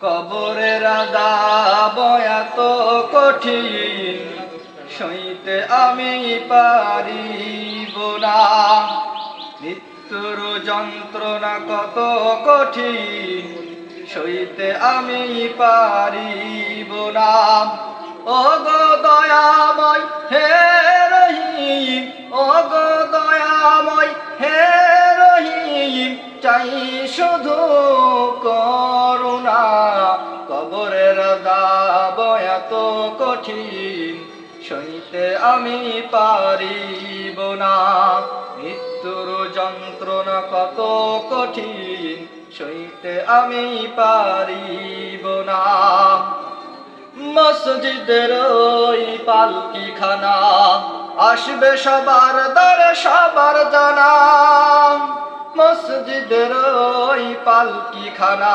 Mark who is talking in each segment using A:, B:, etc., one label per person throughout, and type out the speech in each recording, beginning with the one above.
A: কবরের আদাব এত কঠিন, সইতে আমি পারিব না মৃত্যুর যন্ত্রণা কত কঠিন, সইতে আমি পারিব না ও গো দয়াময়, হে রহিম ও গো দয়াময়, হে রহিম, চাই শুধু কবরের এত কঠিন, সইতে আমি পারিব না। মৃত্যুর যন্ত্রণা কত কঠিন, সইতে আমি পারিব না। মসজিদের ওই পালকি খানা আসবে সবার দরে সবার জানা। মসজিদের ওই পালকি খানা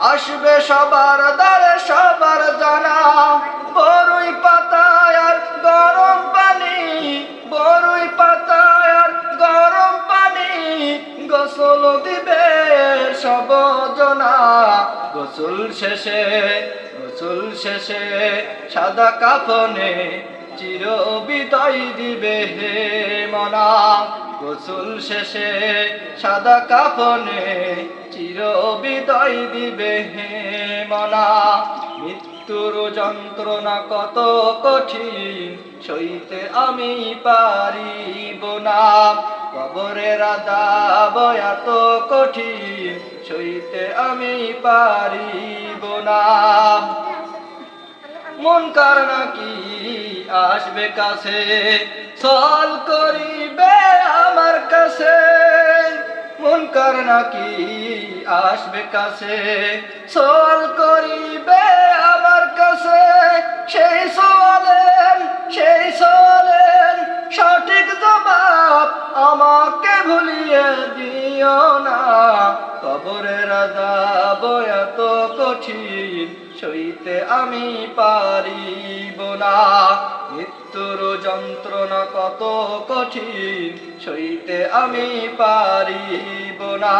A: আসবে সবার দরে সবার জানা। বড়ই পাতায় আর গরম পানি বড়ই পাতায় আর গরম পানি, গোসল দিবে সব জনা। গোসল শেষে গোসল শেষে সাদা কাফনে চির বিদায় দিবে হে মনা। গোসল শেষে সাদা কাফনে চির বিদায় দিবে হে মনা মৃত্যুর যন্ত্রণা কত কঠিন, সইতে আমি পারিব না। কবরের আদাব এত কঠিন, সইতে আমি পারিব না। মন কার নাকি আসবে কাছে? সল করিবে আমার কাছে। কার নাকি আসবে কাছে? সল করিবে আমার কাছে। সেই সওয়ালের সেই সওয়ালের সঠিক জবাব আমাকে ভুলিয়ে দিও না। কবরের আদাব এত কঠিন, সইতে আমি পারিব না। মৃত্যুর যন্ত্রণা কত কঠিন, সইতে আমি পারিব না।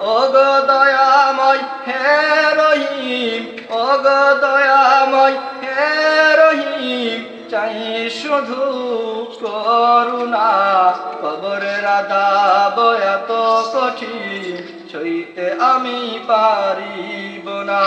A: অগ দয়াময় হে রহিম ও গো দয়াময় হে রহিম, চাই শুধু করুণা। কবরের আদাব এত কঠিন, সইতে আমি পারিব না।